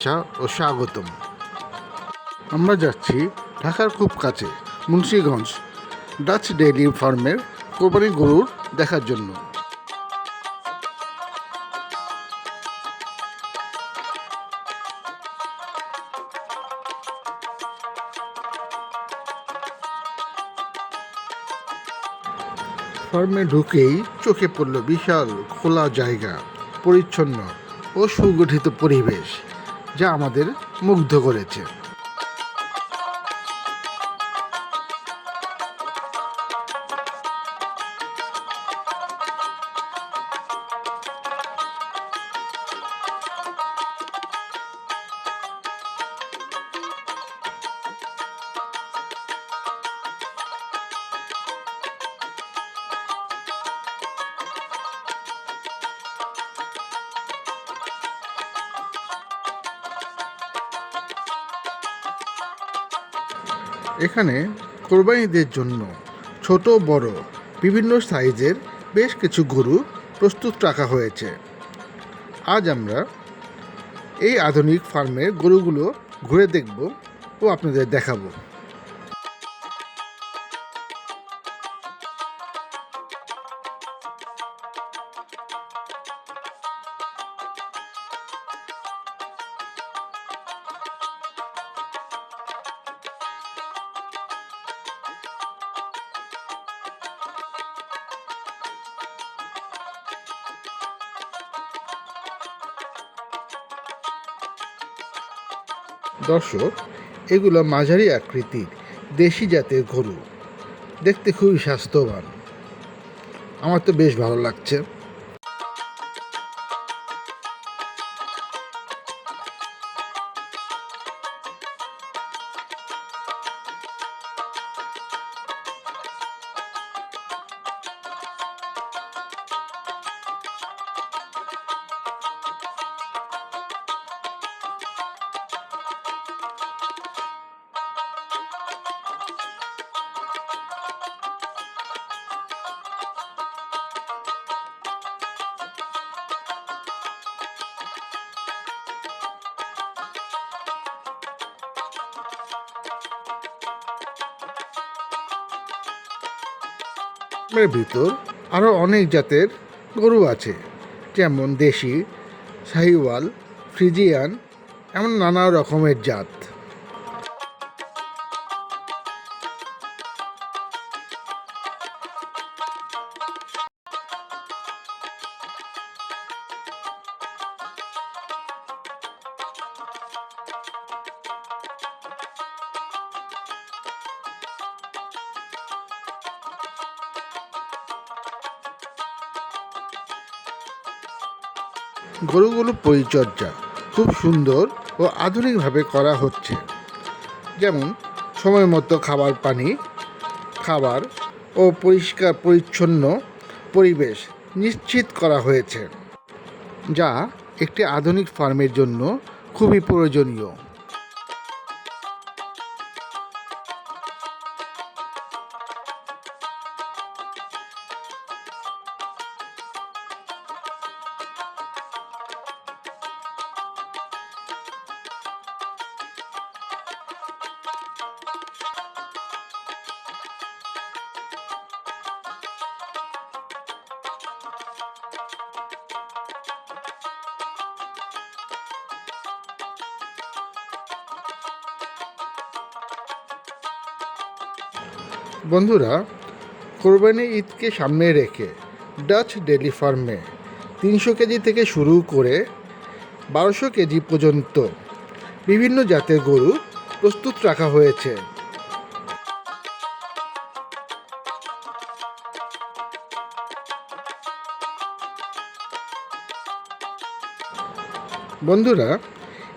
শুভেচ্ছা ও স্বাগতম। আমরা যাচ্ছি ঢাকার খুব কাছে, মুন্সিগঞ্জ ডাচ ডেইরি ফার্মের কোরবানি গরুর দেখার জন্য। ফার্মে ঢুকেই চোখে পড়ল বিশাল, খোলা জায়গা, পরিচ্ছন্ন ও সুগঠিত পরিবেশ। যা আমাদের মুগ্ধ করেছে। এখানে কোরবানিদের জন্য ছোট, বড়, বিভিন্ন সাইজের বেশ কিছু গরু প্রস্তুত রাখা হয়েছে। আজ আমরা এই আধুনিক ফার্মের গরুগুলো ঘুরে দেখব ও আপনাদের দেখাবো। দর্শক, এগুলো মাঝারি আকৃতির দেশি জাতের গরু। দেখতে খুবই স্বাস্থ্যবান। আমার তো বেশ ভালো লাগছে। এর ভিতর আরও অনেক জাতের গরু আছে, যেমন দেশি সাহিওয়াল ফ্রিজিয়ান, এমন নানা রকমের জাত। গরুগুলো পরিচর্যা খুব সুন্দর ও আধুনিকভাবে করা হচ্ছে। যেমন, সময় মতো খাবার পানি, খাবার ও পরিষ্কার পরিচ্ছন্ন পরিবেশ নিশ্চিত করা হয়েছে, যা একটি আধুনিক ফার্মের জন্য খুবই প্রয়োজনীয়। বন্ধুরা কোরবানি ঈদকে সামনে রেখে ডাচ ডেলি ফার্মে তিনশো কেজি থেকে শুরু করে বারোশো কেজি পর্যন্ত বিভিন্ন জাতের গরু প্রস্তুত রাখা হয়েছে। বন্ধুরা,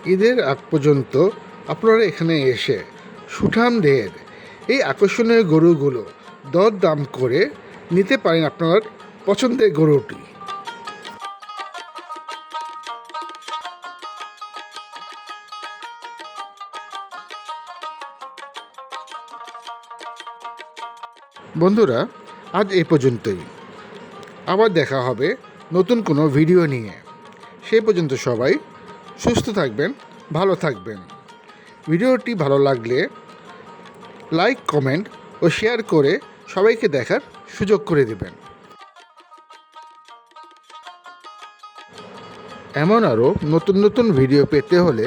ঈদের আগ পর্যন্ত আপনারা এখানে এসে সুঠামদের এই আকর্ষণীয় গরুগুলো দর দাম করে নিতে পারেন আপনার পছন্দের গরুটি। বন্ধুরা, আজ এই পর্যন্তই। আবার দেখা হবে নতুন কোনো ভিডিও নিয়ে। সেই পর্যন্ত সবাই সুস্থ থাকবেন, ভালো থাকবেন। ভিডিওটি ভালো লাগলে লাইক, কমেন্ট ও শেয়ার করে সবাইকে দেখার সুযোগ করে দেবেন। এমন আরও নতুন নতুন ভিডিও পেতে হলে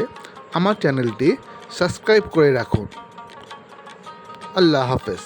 আমার চ্যানেলটি সাবস্ক্রাইব করে রাখুন। আল্লাহ হাফেজ।